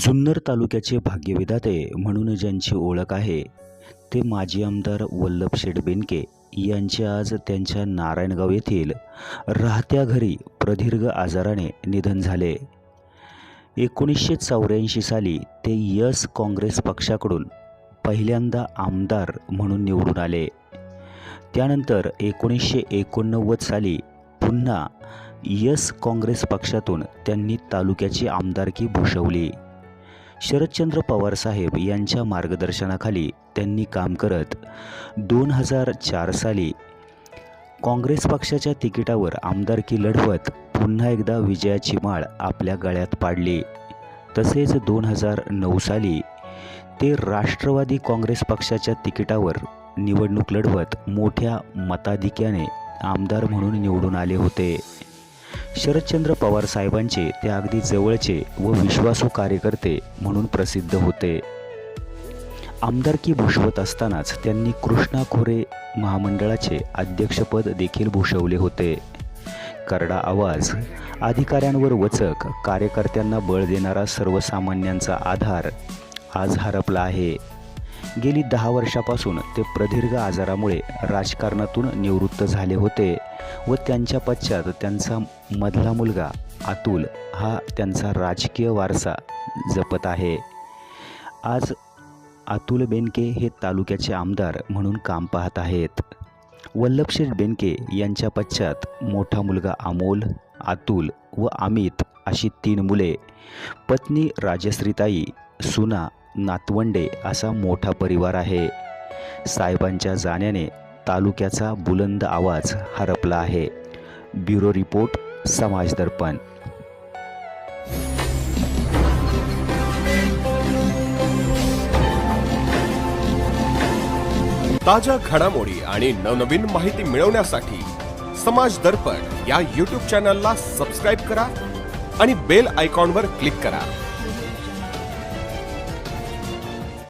जुन्नर तालुक्याचे भाग्यविधाते म्हणून ज्यांची ओळख आहे ते माजी आमदार वल्लभशेठ बेनके यांचे आज त्यांच्या नारायणगाव येथील राहत्या घरी प्रदीर्घ आजाराने निधन झाले. एकोणीसशे चौऱ्याऐंशी साली ते यस काँग्रेस पक्षाकडून पहिल्यांदा आमदार म्हणून निवडून आले. त्यानंतर एकोणीसशे एकोणनव्वद साली पुन्हा यस काँग्रेस पक्षातून त्यांनी तालुक्याची आमदारकी भूषवली. शरदचंद्र पवार साहेब यांच्या मार्गदर्शनाखाली त्यांनी काम करत दोन हजार चार साली काँग्रेस पक्षाच्या तिकिटावर आमदारकी लढवत पुन्हा एकदा विजयाची माळ आपल्या गळ्यात पाडली. तसेच दोन हजार नऊ साली ते राष्ट्रवादी काँग्रेस पक्षाच्या तिकिटावर निवडणूक लढवत मोठ्या मताधिक्याने आमदार म्हणून निवडून आले होते. शरदचंद्र पवार साहेबांचे ते अगदी जवळचे व विश्वासू कार्यकर्ते म्हणून प्रसिद्ध होते. आमदारकी भूषवत असतानाच त्यांनी कृष्णा खोरे महामंडळाचे अध्यक्षपद देखील भूषवले होते. करडा आवाज अधिकाऱ्यांवर वचक कार्यकर्त्यांना बळ देणारा सर्वसामान्यांचा आधार आज हरपला आहे. गेली दहा वर्षापासून ते प्रदीर्घ आजारामुळे राजकारणातून निवृत्त झाले होते व त्यांच्या पश्चात त्यांचा मधला मुलगा अतुल हा त्यांचा राजकीय वारसा जपत आहे. आज अतुल बेनके हे तालुक्याचे आमदार म्हणून काम पाहत आहेत. वल्लभशेठ बेनके यांच्या पश्चात मोठा मुलगा अमोल अतुल व अमित अशी तीन मुले पत्नी राजश्रीताई सुना नातवंडे असा मोठा परिवार आहे. साहेबांच्या जाण्याने तालुक्याचा बुलंद आवाज हरपला आहे. ब्युरो रिपोर्ट समाज दर्पण. ताज्या घडामोडी आणि नवनवीन माहिती मिळवण्यासाठी समाज दर्पण या यूट्यूब चॅनलला सबस्क्राईब करा आणि बेल आयकॉनवर क्लिक करा.